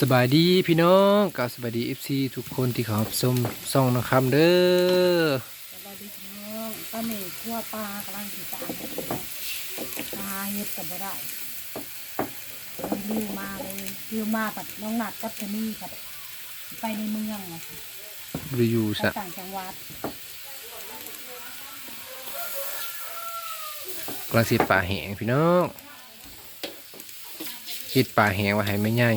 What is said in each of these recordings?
สบายดีพี่น้องกับสบายดีเอฟซีทุกคนที่เขารับชมซ่องนะครับเด้อสวัสดีพี่น้องป้าเมย์คั่วปลากำลังสีตาเนี่ยปลาเฮ็ดกับบ่ได้เลยริวมาเลยริวมากับน้องหนัดกับเจนี่กับไปในเมืองอะรีวิวไปซะต่างจังหวัดกำลังสิป่าแหงพี่น้องคิดป่าแหงว่าให้ไม่ง่าย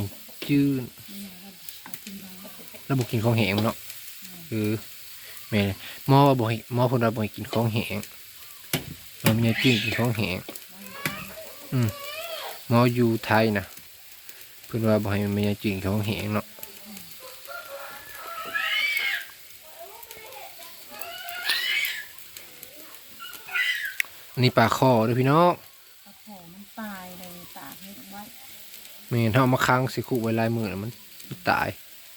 จื้นนี่ไงเราเอากินได้แล้วบอกกินของแหงเนาะเออแม่หมอว่าบอกให้หมอคนเราบอกกินของแหงเราไม่ง่ายจื้นกินของแหงอืมหมออยู่ไทยนะเพื่อนว่าบอกให้ไม่ง่ายจื้นของแหงเนาะนนี้ปลาคอเด้วยพี่น้อง ปลาขอมันตายเลยตากเฮ็ดไว้ เมนเท่ามาค้างสิคุไว้ลายมือน่ะมันตาย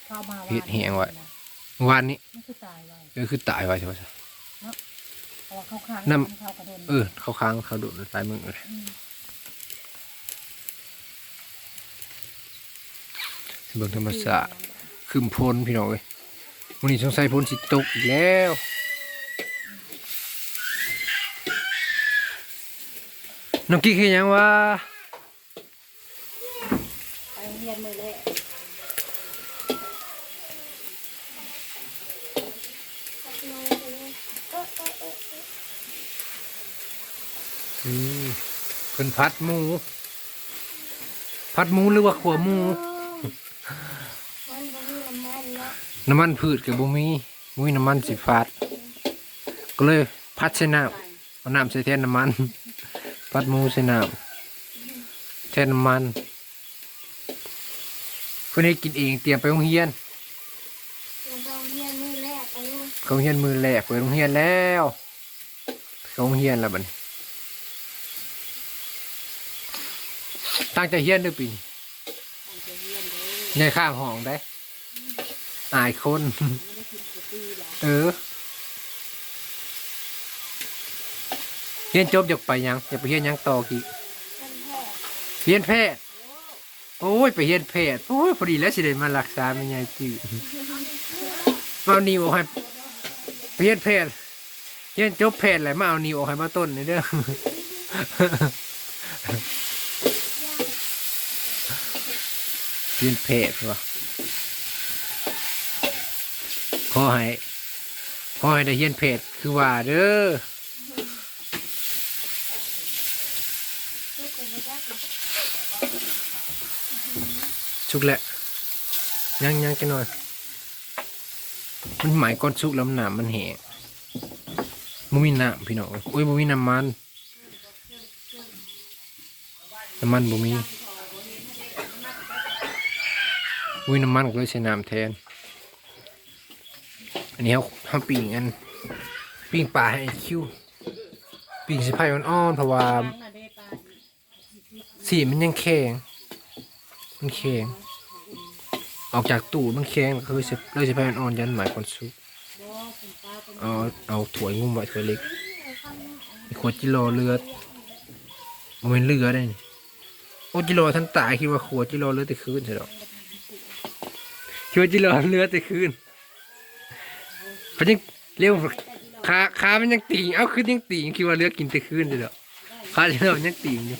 เข้ามาเฮ็ดแห้งไว้นะวานนี้ มันคือตายไว้ก็คือตายไว้ใช่ไหมจ๊ะ เพราะว่าเข้าค้างน้ำมัเข้ากระโดนเออเขาค้างเขาโดดลายมือเลยมสิเบิ่งธรรมศาสตร์คืมพลพี่น้องเอ้ยวันนี้สงสัยพลสิตกอีกแล้วน้องกิ๊กเฮ็ดหยังวะไปโรงเรียนมือแรกอืมเพิ่นพัดหมู พัดหมูหรือว่าขัวหมูมันก็มีน้ำมันเนาะน้ำมันพืชกับบุมีมุ้ยน้ำมันสิฟาดก็เลยพัดใส่น้ำเอาน้ำใส่แทนน้ำมัน พัดหมูใส่น้ำแทนน้ำมัน คนนี้กินเองเตรียมไปโรงเรียนเราเรียนมือแรกอายุเขาโรงเรียนมือแรกเปิดโรงเรียนแล้วเขาโรงเรียนแล้วบัดนี้ตั้งใจเรียนด้วยปีนี้ทางจะเรียนเลยใหญ่ข้างห้องได้อายคนไม่ได้กินกะปิหรอเออเรียนจบอยากไปหยังอยากไปเรียนหยังต่อกี่มันแพ้เรียนแพทย์ โอ้ย ไปเรียนแพทย์โอ้ยพอดีแล้วสิได้มารักษาไม่ไงจื้อมาเอานิวออกให้ไปเรียนแพทย์เรียนจบแพทย์แหละมาเอานิวออกให้มาต้นนี่เด้อเรียนแพทย์วะขอให้ขอให้ได้เรียนแพทย์คือว่าเด้อ ชุกแหละยังยังจะหน่อย มันหมายก้อนชุกแล้วหนามมันแหงมันมีน้ำพี่น้องโอ้ยมันมีน้ำมันน้ำมันบ่มีอุ้ยน้ำมันก็เลยใช้น้ำแทน อันนี้เขาทำปิ่งอันปิ่งปลาให้คิวปิ่งสิไผ่อ่อนๆเพราะว่าสีมันยังแข็ง มันแข็งออกจากตู้มันแข็งคือสิเลยสิพายอ่อนยันหมายคนสุกเป็นปลาเป็นเอาเอาถ้วงุ้มไว้ถ้วเล็กมีขวดจิโลเลือดมันเป็นเลือดได้โอ้จิโลท่านตายคิดว่าขวดจิโลเลือดแต่คืนใช่หรอคิดว่าจิโลเลือดแต่คืนเพราะยังเร็วขาขามันยังติ่งเอาขึ้นยังติ่งคิดว่าเลือดกินแต่คืนใช่หรอขาจิโลมันยังติ่งอยู่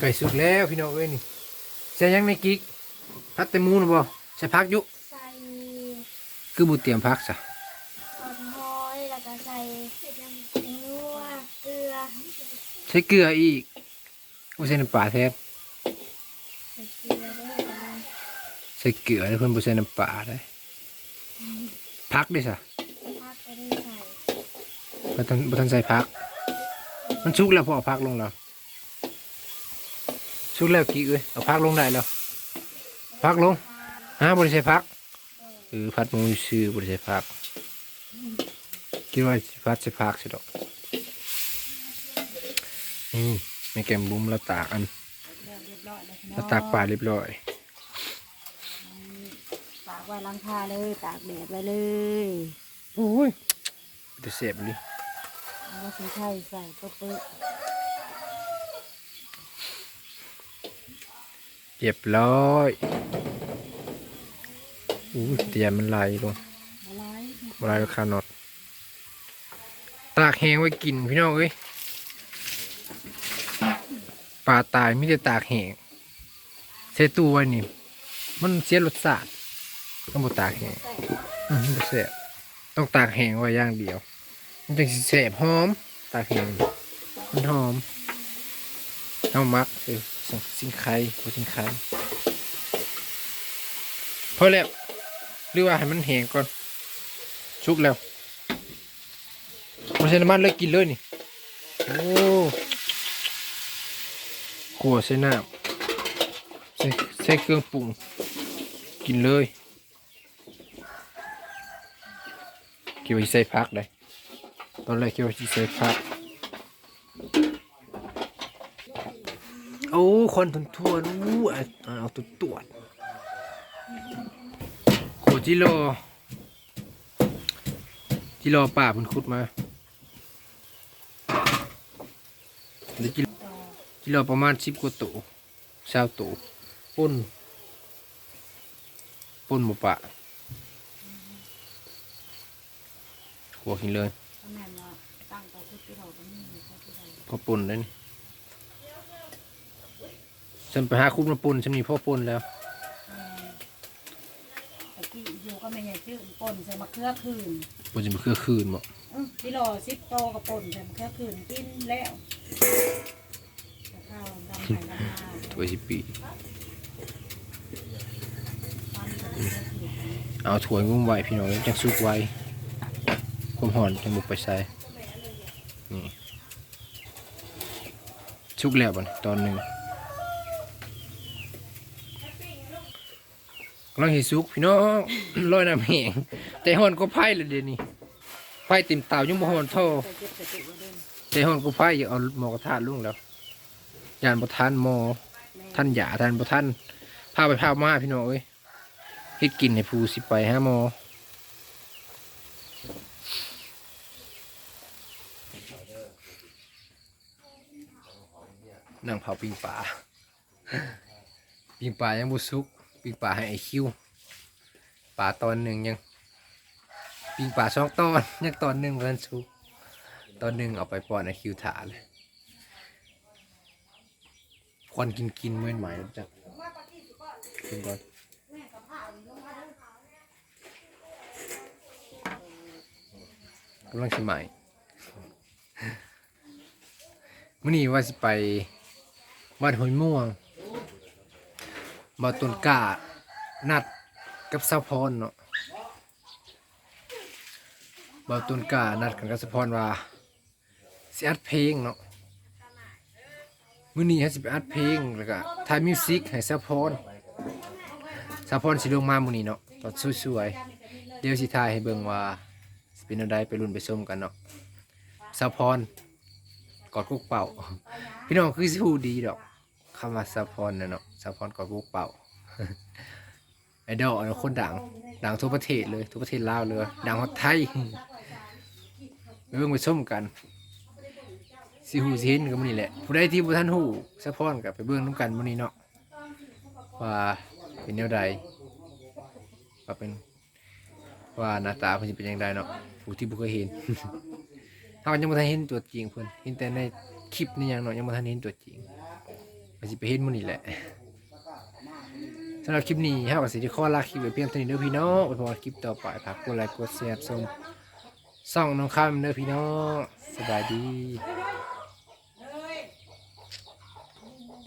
ไก่สุกแล้วพี่น้องเอ้ยนี่ใส่ยังในกิ๊กพัดแต่หมูนะบ่ใส่พักอยุใส่คือบุเตรียมพักซะหอมหอยแล้วก็ใส่นัวเกลือใช้เกลืออีกบ่ใส่น้ำปลาแทนใส่เกลือด้วยกันใส่เกลือแล้วเพิ่นบ่ใส่น้ำปลาได้พักดิซะพักก็ได้ใส่บ่ทันบ่ทันใส่พัก มันสุกแล้วพอเอาพักลงแล้ว สุกแล้วกี่เอ้ยเอาพักลงได้แล้วพักลงฮะบ่ได้ใส่พักเออพัดหมูซื่อบ่ได้ใส่พักคิดว่าสิพัดใส่พักสิดอกนี่แม่แก้มบุ้มแล้วตากอันแล้วเรียบร้อยแล้วพี่น้แล้อวงตากปลาเรียบร้อยตากไว้ล้างคาเลยตากแดดไว้เลยโอ้ยจะเสียบเลยแล้วก็ใส่ไข่ใส่เปื้อ เรียบร้อยอู้เตียนมันไหลลงอะไรไหลราคานอตตากแห้งไว้กินพี่น้องเอ้ยปลาตายไม่ได้ตากแห้งใส่ตู้ไว้นี่ มันเสียรสชาติต้องบตากแห้งอืมบ่แซ่บต้องตากแห้งไว้อย่างเดียว มันจึงสิแซ่บหอม ตากแห้งมันหอมเอามักคือ สิงไข่บ่สิงไข่พอแล้วหรือว่าให้มันแห้งก่อนชุกแล้วมาใส่น้ำมันเลยกินเลยนี่โอ้ขัวใส่น้ำใส่ใส่เครื่องปรุงกินเลยคิดว่าสิใส่พักเลยตอนแรกคิดว่าสิใส่พัก อ้คนทุนทั่วๆนู้อะเอาตัวตรวจขวดจิโลจิโลป่ามันขุดมาเดี๋ยวจิโลจิโลประมาณสิบกว่าตัวชาวตัวปุ่นปุ่นหมูป่าหัวกินเลยก็แม่นว่าตั้งเตาคุดที่เราก็มีเขาที่ใดพ่อปุ่นได้นี่ ฉันไปหาคุดมาปุ่นฉันมีพ่อปุ่นแล้วแต่ที่อยู่ก็ไม่ใหญ่ชื่อป่นใส่มะเขือคืนปุ่นจะมาคือคืนบ่อื้อที่รอซิปโตกับป่นใส่มะเขือคืนกินแล้วแต่ข้าวดำไข่ดำนาตัวสิปีปั้นกับมะเขือคืนเอาถั่วงุ้มไว้พี่น้องจังสุกไว้ความหอนจังบุกไปใส่นี่สุกแล้วบ่นตอนหนึ่ง กำลังเห็สุกพี่น้องลอยน้ำแห้งแต่หอนก็ไพ่เลยเดี๋ยวนี้ไพ่เต็มเตายังบ่หอนเท่าใส่เก็บใส่ตุ่มเดินแต่หอนก็ไพ่อย่าเอาหมอกระทะลุงแล้วยานบ่ทันหมอท่านหยาท่านบ่ท่านพาไปพามาพี่น้องเอ้ยเฮ็ดกินให้ผู้สิไปหาหมอนั่งเผาปิงป่าปิงป่ายังบุสุก ปิงป่าให้ไอคิวป่าตอนหนึ่งยังปิงป่าสองตอนยังตอนหนึ่งเพิ่นสุกตอนหนึ่งเอาไปป้อนไอคิวถาเลยควันกินกินเมื่อไหร่รู้จักกินก่อนกำลังสิมใหม่มื่อนี้ว่าสิไปบ้านหอยม่วง บาต้นกานัดกับสาวพรเนาะบาต้นกานัดกันกับสาวพรว่าสิอัดเพลงเนาะมื้อนี้ฮะสิไปอัดเพลงแล้วก็ถ่ายมิวสิกให้ซาพรซาพรสิลงมามื้อนี้เนาะตอนสวยๆเดี๋ยวสิถ่ายให้เบิ่งว่าสิเป็นแนวใดไปรุ่นไปชมกันเนาะซาพรกอดกุกเป่า พี่น้องคือสิฮู้ดีดอกคำว่าซาพรน่ะเนาะซาพรกอดกุกเป่าไอดอลเนาคนดังดังทั่วประเทศเลยทั่วประเทศลาวเลยดังฮอดไทยไปเบิ่งไปชมกันสิหูสิเห็นกับมันนี่แหละผู้ใดที่บ่ทันหูสะพอนกับไปเบิ่งน้ำกันมื้อนี้เนาะว่าเป็นแนวใดว่าเป็นว่าหน้าตาเพิ่นสิเป็นจังไดเนาะผู้ที่บ่เคยเห็นเฮายังบ่ทันเห็นตัวจริงเพิ่นเห็นแต่ในคลิปนี่หยังเนาะยังบ่ทันเห็นตัวจริงก็สิไปเห็นมื้อนี้แหละ สำหรับคลิปนี้เฮาก็สิได้ขอลาคลิปไว้เพียงเท่านี้เด้อพี่น้องไว้พบกันคลิปต่อไปฝากกดไลค์กดแชร์ส่งส่องน้องคำเด้อพี่น้องสบายดี